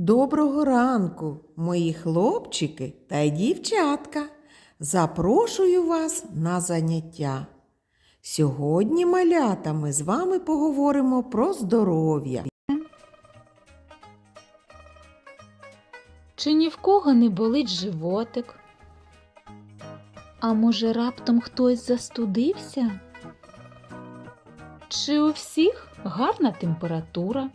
Доброго ранку, мої хлопчики та дівчатка. Запрошую вас на заняття. Сьогодні, малята, ми з вами поговоримо про здоров'я. Чи ні в кого не болить животик? А може раптом хтось застудився? Чи у всіх гарна температура?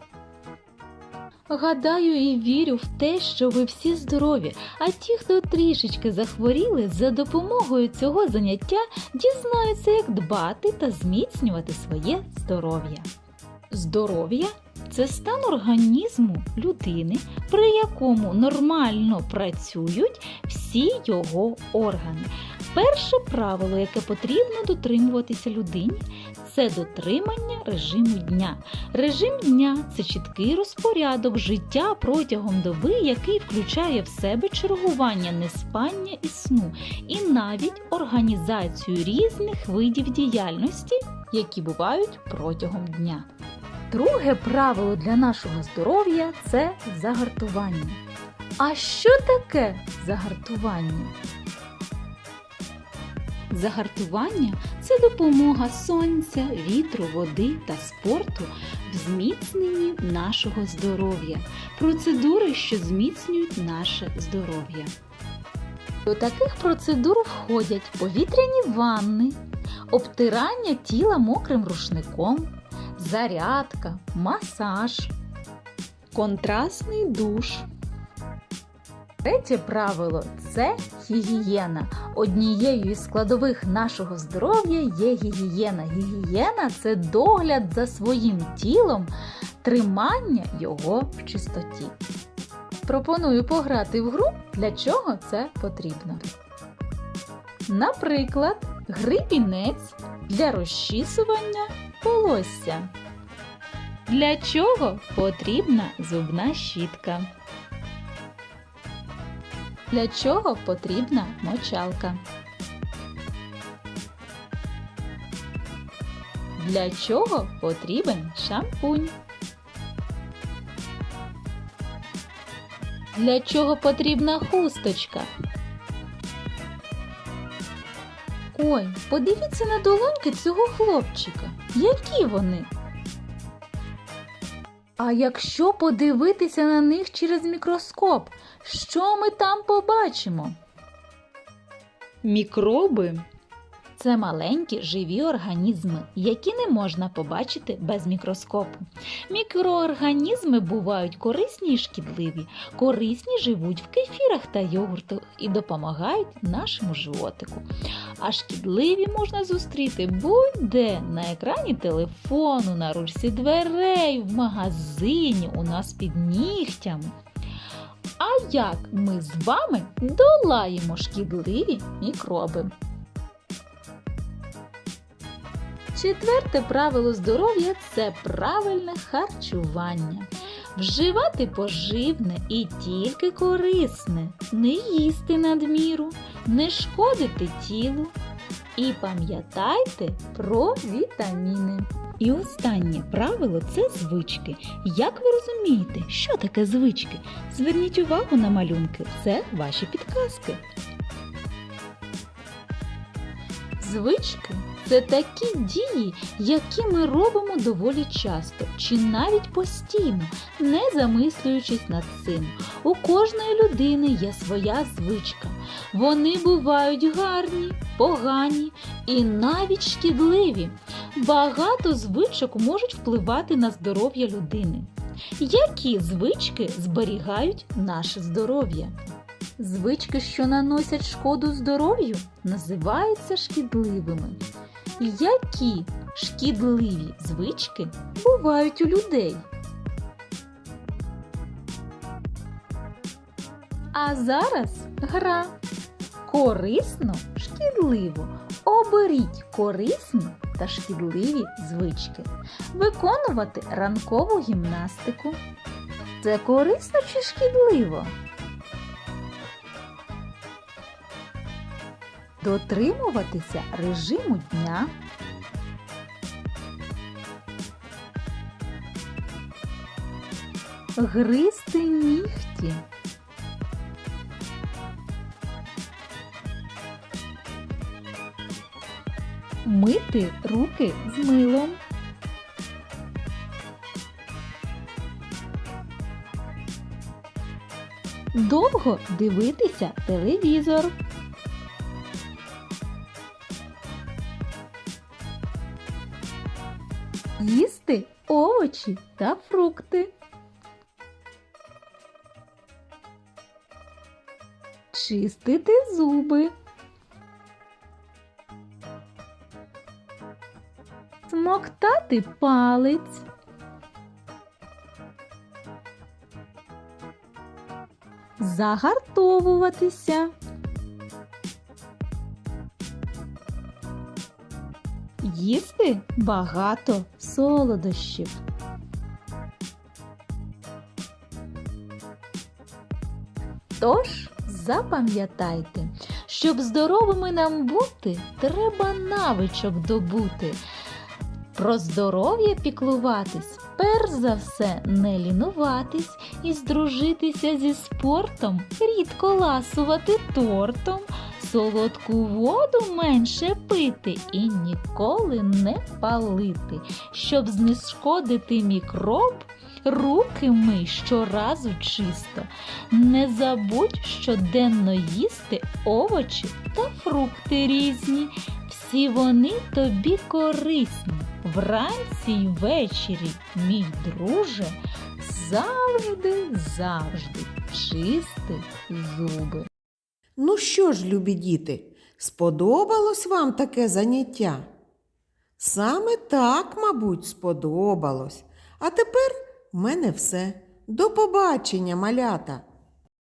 Гадаю і вірю в те, що ви всі здорові, а ті, хто трішечки захворіли, за допомогою цього заняття дізнаються, як дбати та зміцнювати своє здоров'я. Здоров'я це стан організму людини, при якому нормально працюють всі його органи. Перше правило, яке потрібно дотримуватися людині, це дотримання режиму дня. Режим дня це чіткий розпорядок життя протягом доби, який включає в себе чергування неспання і сну, і навіть організацію різних видів діяльності, які бувають протягом дня. Друге правило для нашого здоров'я це загартування. А що таке загартування? Загартування це допомога сонця, вітру, води та спорту в зміцненні нашого здоров'я, процедури, що зміцнюють наше здоров'я. До таких процедур входять повітряні ванни, обтирання тіла мокрим рушником, зарядка, масаж, контрастний душ. Третє правило це гігієна. Однією із складових нашого здоров'я є гігієна. Гігієна це догляд за своїм тілом, тримання його в чистоті. Пропоную пограти в гру, для чого це потрібно. Наприклад, грибінець для розчісування волосся. Для чого потрібна зубна щітка? Для чого потрібна мочалка? Для чого потрібен шампунь? Для чого потрібна хусточка? Ой, подивіться на долоньки цього хлопчика. Які вони? А якщо подивитися на них через мікроскоп, що ми там побачимо? Мікроби це маленькі живі організми, які не можна побачити без мікроскопу. Мікроорганізми бувають корисні і шкідливі. Корисні живуть в кефірах та йогуртах і допомагають нашому животику. А шкідливі можна зустріти будь-де на екрані телефону, на ручці дверей, в магазині, у нас під нігтями. А як ми з вами долаємо шкідливі мікроби? Четверте правило здоров'я це правильне харчування. Вживати поживне і тільки корисне, не їсти надміру, не шкодити тілу. І пам'ятайте про вітаміни. І останнє правило це звички. Як ви розумієте, що таке звички? Зверніть увагу на малюнки, це ваші підказки. Звички це такі дії, які ми робимо доволі часто чи навіть постійно, не замислюючись над цим. У кожної людини є своя звичка. Вони бувають гарні, погані і навіть шкідливі. Багато звичок можуть впливати на здоров'я людини. Які звички зберігають наше здоров'я? Звички, що наносять шкоду здоров'ю, називаються шкідливими. Які шкідливі звички бувають у людей? А зараз гра. Корисно, шкідливо. Оберіть корисні та шкідливі звички. Виконувати ранкову гімнастику. Це корисно чи шкідливо? Дотримуватися режиму дня. гризти нігті. Мити руки з милом. Довго дивитися телевізор. Їсти овочі та фрукти. Чистити зуби. Смоктати палець. Загартовуватися. Їсти багато солодощів. Тож запам'ятайте, щоб здоровими нам бути, треба навичок добути. Про здоров'я піклуватись, перш за все, не лінуватись і здружитися зі спортом, рідко ласувати тортом, солодку воду менше пити і ніколи не палити, щоб знешкодити мікроб. Руки мий щоразу чисто. Не забудь щоденно їсти овочі та фрукти різні. Всі вони тобі корисні. Вранці й ввечері, мій друже, завжди, завжди чисти зуби. Ну що ж, любі діти, сподобалось вам таке заняття? Саме так, мабуть, сподобалось. А тепер в мене все. До побачення, малята!